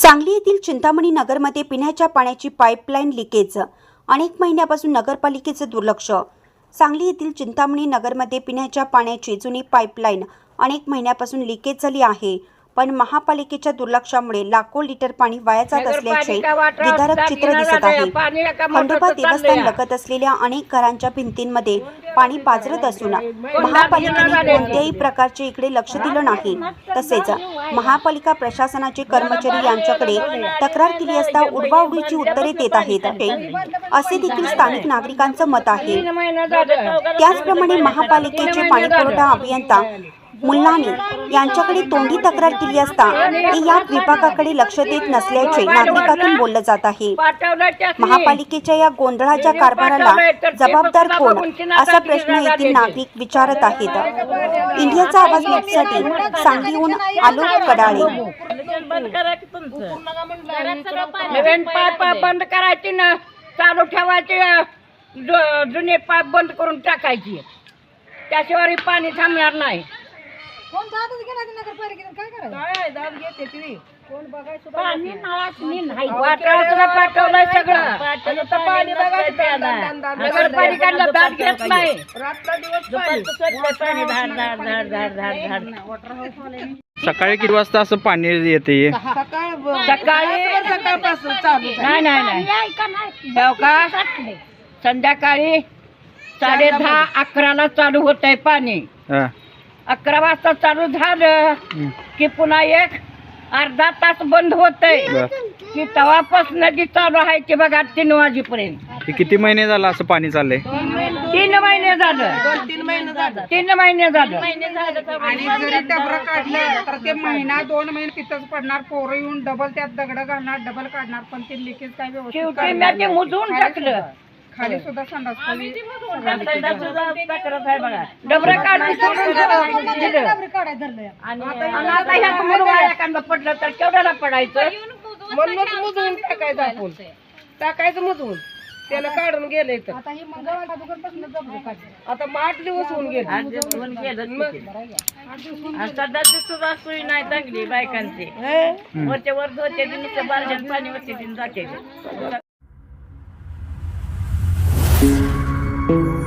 सांगली येथील चिंतामणी नगरमध्ये पिण्याच्या पाण्याची पाईपलाईन लिकेज अनेक महिन्यापासून नगरपालिकेचं दुर्लक्ष. सांगली येथील चिंतामणी नगरमध्ये पिण्याच्या पाण्याची जुनी पाईपलाईन अनेक महिन्यापासून लिकेज झाली आहे. पण महापालिकेच्या दुर्लक्षामुळे लाखो लिटर पाणी वाया जात असल्याचे विदारक चित्र दिसत आहे. खंडोबा देवस्थान लगत असलेल्या अनेक घरांच्या भिंतींमध्ये पाणी पाझरत असून महापालिकेने कोणत्याही प्रकारचे इकडे लक्ष दिलं नाही. तसेच महापालिका प्रशासनाचे कर्मचारी यांच्याकडे तक्रार केली असता उडवाउडीची उत्तरे देत आहेत. असे देखील स्थानिक नागरिकांचं मत आहे. त्याचप्रमाणे महापालिकेचे पाणीपुरवठा अभियंता मुल्लानी यांच्याकडे तोंडी तक्रार केली असता ते या विभागाकडे लक्ष देत नसल्याचे नागरिकातून बोललं जात आहे. महापालिकेच्या या गोंधळाच्या कारभाराला जबाबदार कोण? असा प्रश्न येथील नागरिक विचारत आहेत. इंडियाचा आवाज न्यूजसाठी सांगलीहून आलोक कडाळे. बंद करायची ना चालू ठेवायची जुने पाप बंद करून टाकायची. त्याशिवाय पाणी थांबणार नाही. कोण दादच गेला ते काय करायचं दाद घेते ती कोण बघायचं पाणी नळाची नाही वाटाळाचं पाठवलंय सगळं पाणी बघायचं नगरपालिकांना दाद घेत नाही रात्र दिवस पाणी धाड धाड धाड धाड धाड धाड सकाळी किती वाजता असं पाणी येते सकाळ सकाळी सकाळपासून चालू नाही नाही नाही हो का संध्याकाळी साडे दहा अकराला चालू होत आहे पाणी हा. अकरा वाजता चालू झालं. की पुन्हा एक अर्धा तास बंद होतंय. की तेव्हापासून जी चालू आहे की बघा तीन वाजेपर्यंत. हे किती महिने झालं असं पाणी चाललंय? तीन महिने झालं. तीन महिने झालं. तीन महिने झालं. आणि जरी डबरं काढलं तर ते महिना दोन महिने तिथंच पडणार. पोरं येऊन डबल त्यात दगड घालणार डबल काढणार. पण ते लिकेज काय व्यवस्थित शेवटी मी ते टाकलं. खाली सुद्धा संडास खोली डबरं काढून सोडून दिलं. आणि आता ह्यात मुरगाळ एखादं पडलं तर केवढ्याला पडायचं? म्हणूनच मुजवून टाकायचं आपण. टाकायचं मुजवून. त्याला काढून गेले तर आता हे आता आठ दिवस होऊन गेले. सध्याची सुद्धा सोयी नाही चांगली बायकांची. वरच्या वर दोन ते दिन पाणी होते जाते Thank you.